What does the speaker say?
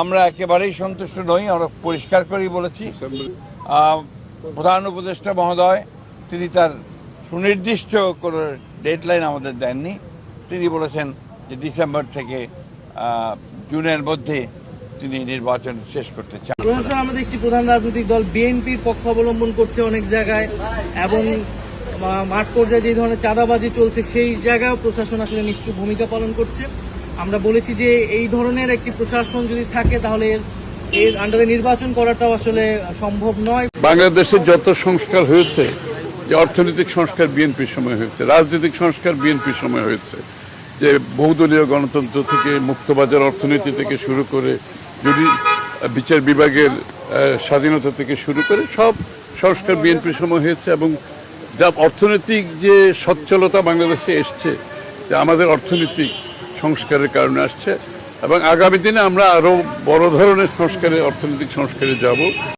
আমরা একেবারেই সন্তুষ্ট নই, আমরা পরিষ্কার করেই বলেছি। প্রধান উপদেষ্টা মহোদয়, তিনি তার সুনির্দিষ্ট কোনো ডেডলাইন আমাদের দেননি। তিনি বলেছেন যে ডিসেম্বর থেকে জুনের মধ্যে তিনি নির্বাচন শেষ করতে চান। আমরা দেখছি প্রধান রাজনৈতিক দল বিএনপির পক্ষ অবলম্বন করছে অনেক জায়গায় এবং মাঠ পর্যায়ে যে ধরনের চাঁদাবাজি চলছে, সেই জায়গায় প্রশাসন আসলে নিশ্চয় ভূমিকা পালন করছে। আমরা বলেছি যে এই ধরনের একটি প্রশাসন যদি থাকে, তাহলে এর আন্ডারে নির্বাচন করাটাও আসলে সম্ভব নয়। বাংলাদেশের যত সংস্কার হয়েছে, যে অর্থনৈতিক সংস্কার বিএনপির সময় হয়েছে, রাজনৈতিক সংস্কার বিএনপির সময় হয়েছে, যে বহুদলীয় গণতন্ত্র থেকে মুক্তবাজার অর্থনীতি থেকে শুরু করে যদি বিচার বিভাগের স্বাধীনতা থেকে শুরু করে সব সংস্কার বিএনপির সময় হয়েছে এবং যা অর্থনৈতিক যে সচ্ছলতা বাংলাদেশে এসছে, যে আমাদের অর্থনৈতিক সংস্কারের কারণে আসছে এবং আগামী দিনে আমরা আরও বড় ধরনের সংস্কারে অর্থনৈতিক সংস্কারে যাব।